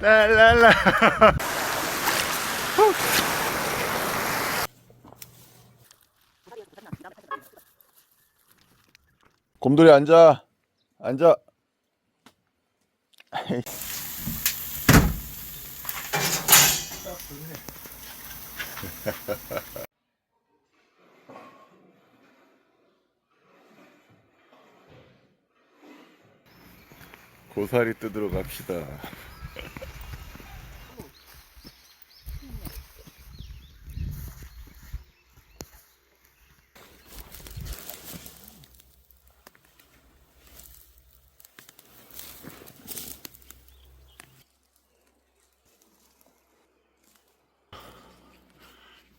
랄랄라. 곰돌이 앉아. 앉아. 고사리 뜯으러 갑시다.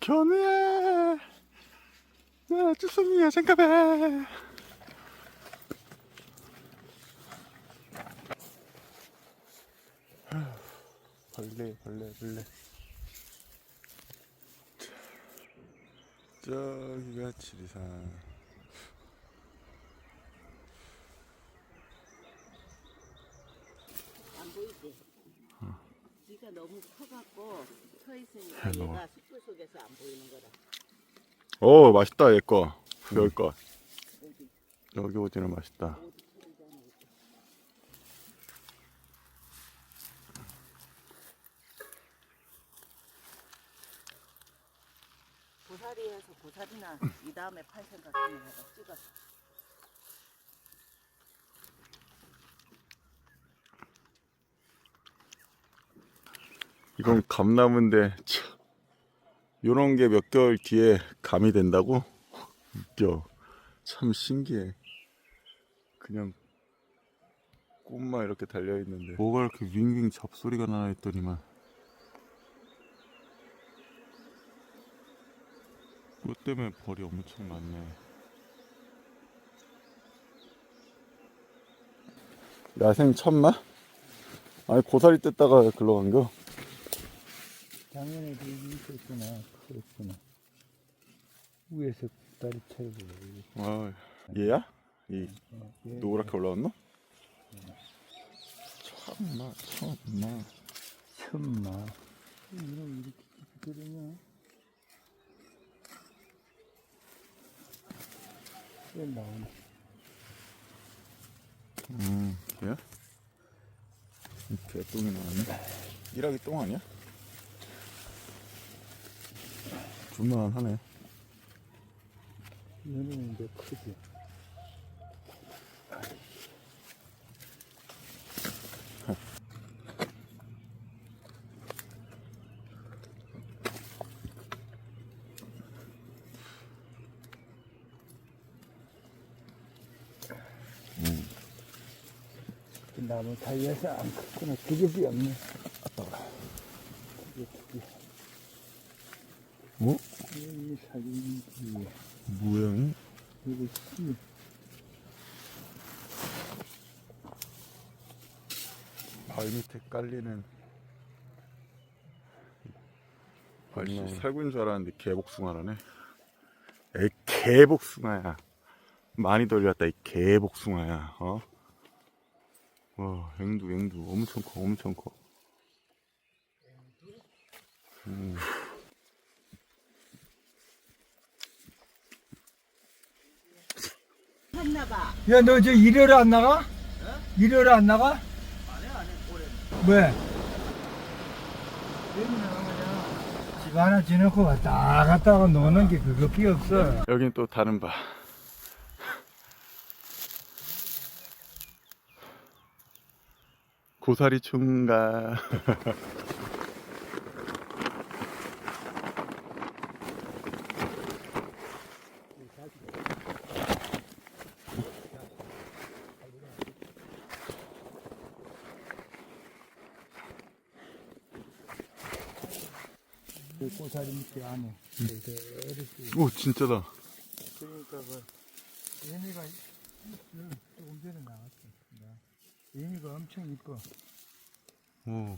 견우야, 나 주성이야, 잠깐만. 벌레 벌레 벌레. 자, 저기가 지리산 안 보이지? 네가 너무 커갖고 얘가 숯불 속에서 안 보이는 거다. 오 맛있다 얘 거 여기 거 여기 오지는 맛있다 고사리에서 고사리나 이 다음에 팔 생각하면 내가 찍었어. 이건 감나무인데 참 요런 게 몇 개월 뒤에 감이 된다고? 웃겨 참 신기해 그냥 꽃만 이렇게 달려있는데 뭐가 이렇게 윙윙 잡소리가 나나 했더니만 꽃 때문에 벌이 엄청 많네 야생 천마? 아니 고사리 뜯다가 글로 간거? 작년에 그 있었구나. 그랬구나. 위에서 다리 채고. 아, 얘야? 이 노랗게 올라왔나? 참나, 참나. 천마. 이런 이렇게 그러냐? 왜 나오나? 음? 이 개똥이 나왔네. 일하기 똥 아니야? 줄만하네. 얘는 이제 크지. 그 나무 사이에서 안 컸구나. 기접이 없네. 그게 그게. 어? 이 사진 뒤에. 모양이? 이거 씨. 발 밑에 깔리는. 아니, 살구인 줄 알았는데 개복숭아라네. 에이, 개복숭아야. 많이 돌렸다, 이 개복숭아야, 어? 와, 앵두, 앵두. 엄청 커, 엄청 커. 했 나봐. 야, 너 저 일요일에 안 나가? 일요일에 안 나가? 안 해, 안 해, 올해. 왜? 집 하나 지놓고 왔다 갔다 하고 노는 게 그것밖에 없어. 여긴 또 다른 바. 고사리 총가. 그 고사리 밑에 안에. 이렇게. 오, 진짜다. 그러니까 그, 얘네가 조금 전에 나왔어. 얘네가 엄청 이뻐. 오.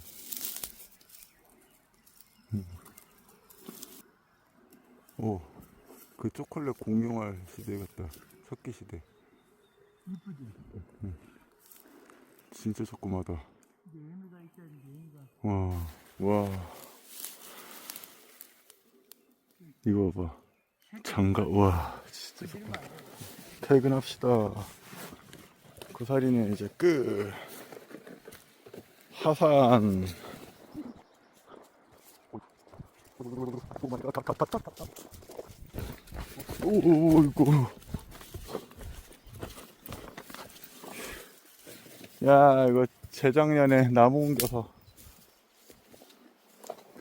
오, 그 초콜릿 공룡할 시대 같다. 석기 시대. 이쁘지? 진짜 조그마다. 이제 얘네가 있어야지 얘네가 와, 와. 이거 봐. 장갑, 와, 진짜 좋다. 퇴근합시다. 고사리는 이제 끝. 하산. 오, 이거. 야, 이거 재작년에 나무 옮겨서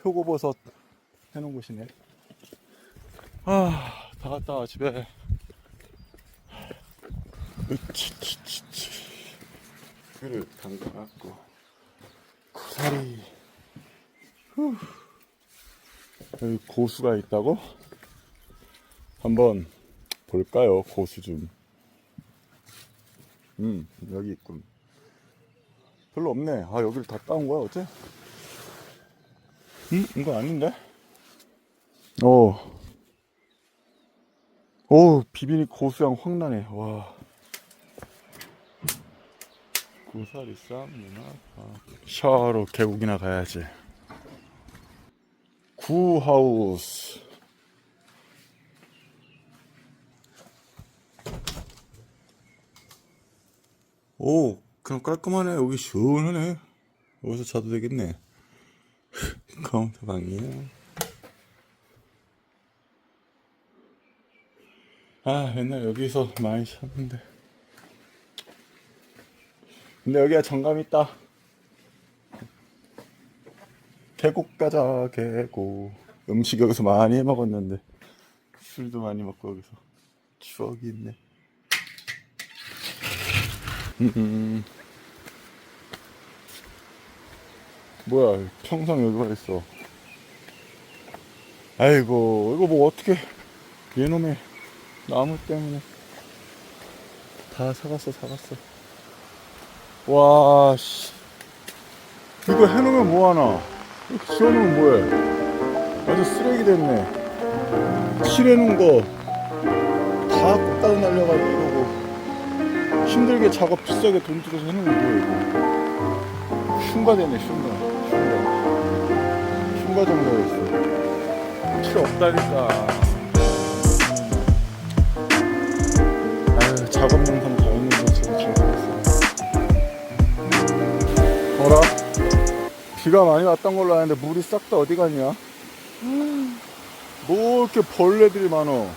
표고버섯 해놓은 곳이네. 아, 다 갔다 와, 집에. 으치치치치. 그릇 담가갖고. 고사리. 후. 여기 고수가 있다고? 한번 볼까요, 고수 좀. 음, 여기 있군. 별로 없네. 아, 여기를 다 따온 거야, 어째? 음, 이거 아닌데? 오. 오, 비비니 고수향 확 나네. 와. 고사리 쌈, 누나. 아, 샤워로 계곡이나 가야지. 구하우스. 오, 그냥 깔끔하네. 여기 시원하네. 여기서 자도 되겠네. 카운터 방이에요. 아, 맨날 여기서 많이 잤는데. 근데 여기가 정감 있다. 계곡 가자, 계곡. 음식 여기서 많이 해 먹었는데. 술도 많이 먹고 여기서. 추억이 있네. 음. 뭐야, 평상 여기가 있어. 아이고, 이거 뭐 어떻게, 얘놈의 나무 때문에 다 사갔어, 사갔어. 와, 씨. 이거 해놓으면 뭐하나? 이렇게 지어놓으면 뭐해? 아주 쓰레기 됐네. 칠해놓은 거다 꽃가루 날려가지고 이러고 힘들게 작업 비싸게 돈 들여서 해놓은 거 뭐야, 이거? 흉가 되네, 흉가. 흉가. 흉가 정도가 있어. 필요 없다니까. 작업 영상 다 있는데 제가 지금 어라? 비가 많이 왔던 걸로 아는데 물이 싹 다 어디 갔냐? 뭐 이렇게 벌레들이 많어?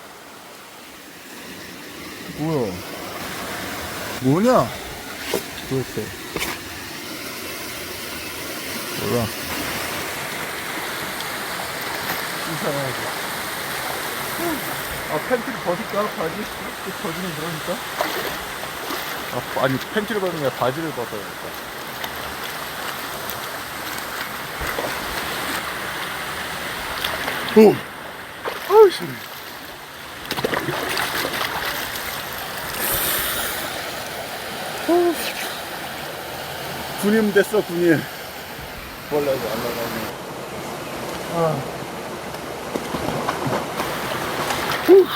뭐야? 뭐냐? 도대체 몰라 이상하게 아 팬티를 벗을까? 바지? 또 벗으면 그러니까? 아, 아니 팬티를 벗는 게 아니라 바지를 벗어야겠다 오! 아이씨 어, 군인 됐어 군인 벌레도 안 나가네 아. 후.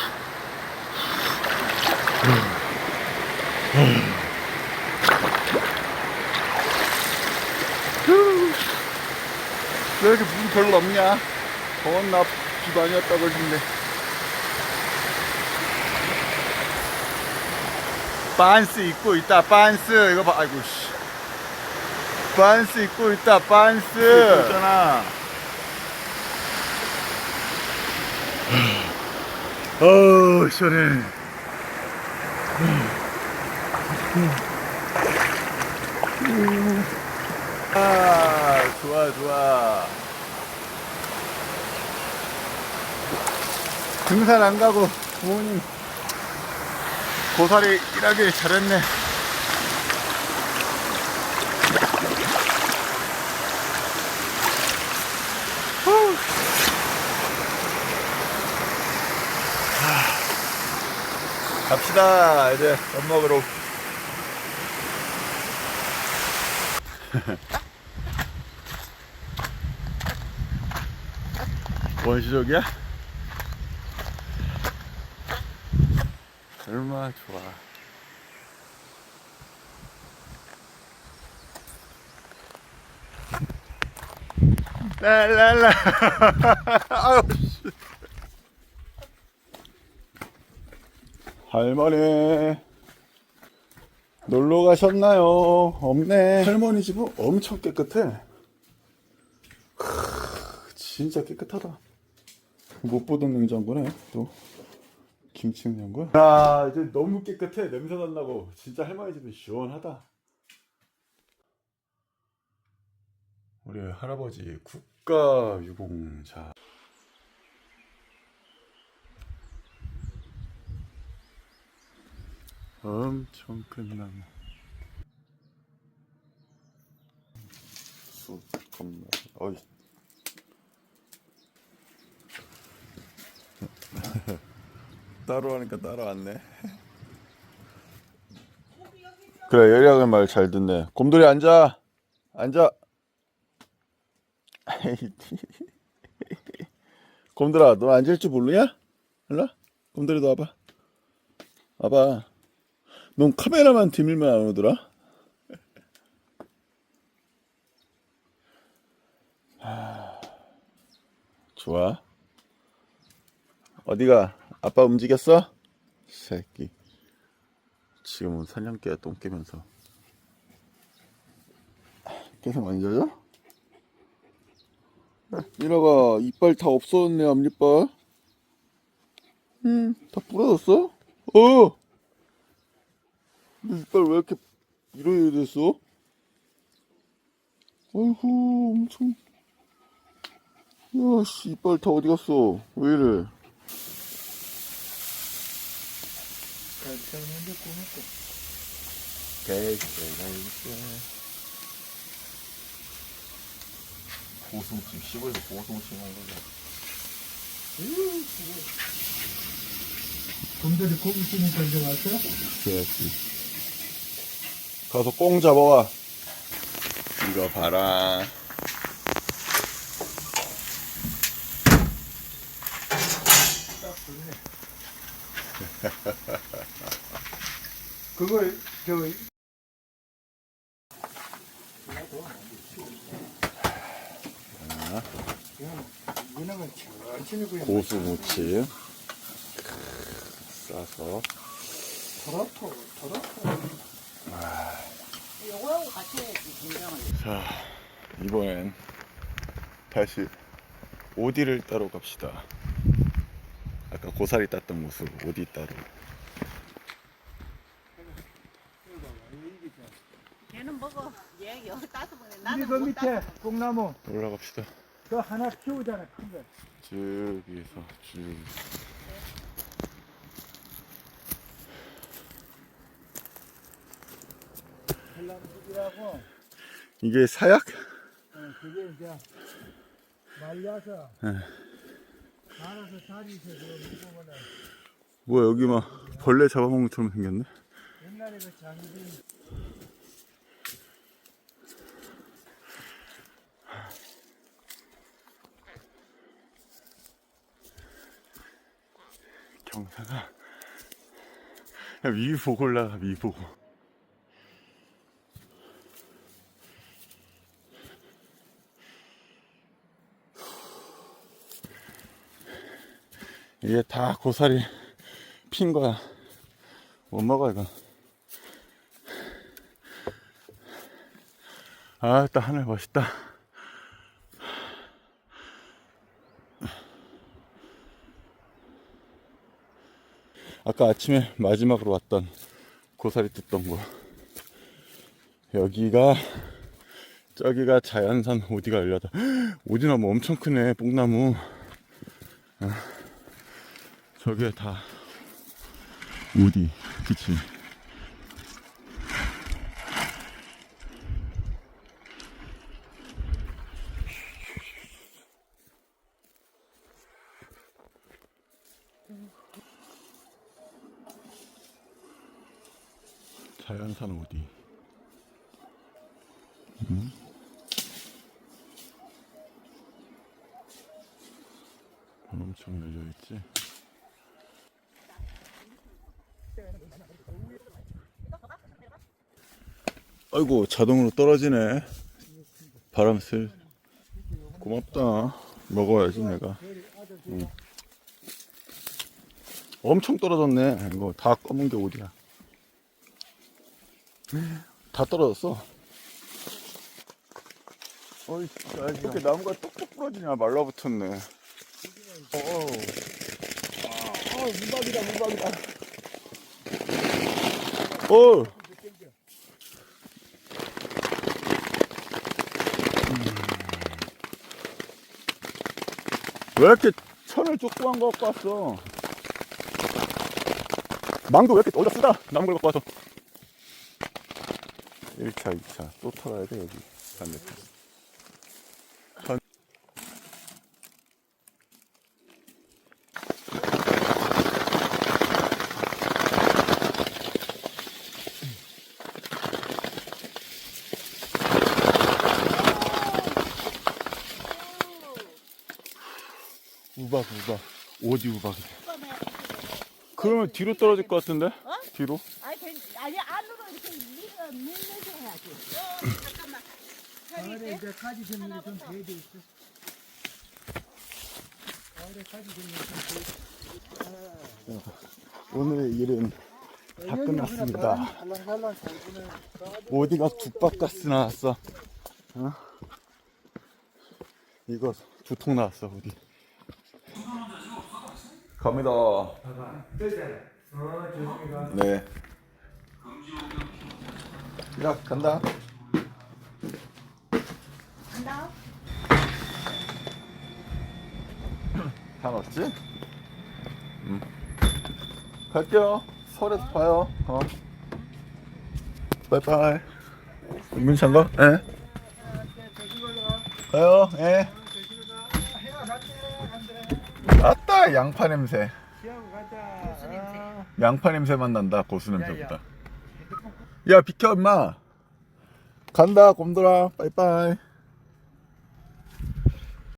후. 왜 이렇게 물이 별로 없냐 더웠나 비 많이 왔다고 그러는데 반스 입고 있다 반스 이거 봐 아이고 씨 반스 입고 있다 반스 있잖아 어우 시원해. 아 좋아 좋아. 등산 안 가고 부모님 고사리 일하길 잘했네. 갑시다 이제 밥 먹으러. 원시적이야? 얼마나 좋아. 랄랄라. 아유, 할머니 놀러 가셨나요? 없네. 할머니 집은 엄청 깨끗해. 크, 진짜 깨끗하다. 못 보던 냉장고네 또 김치 냉장고. 야 이제 너무 깨끗해 냄새 난다고. 진짜 할머니 집은 시원하다. 우리 할아버지 국가 유공자. 엄청 큰 나무. 쑥 겁나. 어이. 따로 하니까 따라왔네. 그래 예리하게 말잘 듣네. 곰돌이 앉아. 앉아. 곰돌아 너 앉을 줄 모르냐? 일로 곰돌이 너 와봐. 와봐. 넌 카메라만 뒤밀면 안 오더라? 하, 좋아. 어디가? 아빠 움직였어? 새끼. 지금은 사냥개야 똥 깨면서. 계속 만져줘? 이라가 이빨 다 없어졌네 앞니빨. 응, 다 부러졌어? 어. 이빨 왜 이렇게 이러게 됐어? 아이고 엄청. 야씨 이빨 다 어디 갔어? 왜 이래? 고수무침 시골에서 고수무침 하는 거야. 곰돌이 고기 쓰니까 이제 왔어? 그래야지. 가서 꽁 잡아와. 이거 봐라. 그걸 저 고수무침. 싸서. 토라토 토라토 요거하고 같이 해야지 김장을. 자, 이번엔 다시 오디를 따러 갑시다. 아까 고사리 땄던 모습, 오디 따러. 걔는 먹어. 얘 여기 따서 먹네. 나는 그못 밑에 따서. 뽕나무 올라갑시다. 그 하나 키우잖아 큰거 쭉 위에서 쭉. 전남죽이라고 이게 사약? 어, 그게 이제 말려서 말아서 다리 있어서 먹으면 뭐야 여기 막 벌레 잡아먹는 것처럼 생겼네. 옛날에 그 장비 경사가 야, 위 보고 올라가 위 보고. 이게 다 고사리 핀 거야. 못 먹어 이거. 아따 하늘 멋있다. 아까 아침에 마지막으로 왔던 고사리 뜯던 거. 여기가 저기가 자연산 오디가 열려다. 오디나무 엄청 크네. 뽕나무. 아, 저게 다 오디. 그치? 자연산 오디. 음? 엄청 열려있지? 아이고, 자동으로 떨어지네. 바람 쓸. 고맙다. 먹어야지 내가. 응. 엄청 떨어졌네. 이거 다 검은 게 어디야? 다 떨어졌어. 어이, 야, 이렇게 나무가 뚝뚝 부러지냐 말라붙었네. 어, 아, 아, 문박이다, 문박이다. 어. 왜 이렇게 천을 족구한 거 갖고 왔어? 망도 왜 이렇게 어디다 쓰다? 남은 걸 갖고 와서. 1차, 2차. 또 털어야 돼, 여기. 반대편. 반- 우박, 우박. 어디 우박이래? 그러면 뒤로 떨어질 것 같은데? 뒤로? 아니, 괜- 아니 안으로 이렇게 밀어 밀면서 해야지. 어, 잠깐만. 있대? 이제 가지 생물이 좀 배돼 있어. 아래 가지 생물이 좀 오늘의 일은 다 끝났습니다. 살랑살랑 잘 보내. 어디가 두박가스 나왔어? 어? 이거 두 통 나왔어 어디? 갑니다. 네. 야 간다. 간다. 다 넣었지? 응. 갈게요. 설에서 봐요. 어. 바이바이. 문 잠가? 예. 가요. 예. 해가 간대, 간대. 양파 냄새. 시험 가자. 양파 냄새만 난다 고수 야, 냄새보다. 야 비켜 임마. 간다 곰돌아. 빠이빠이.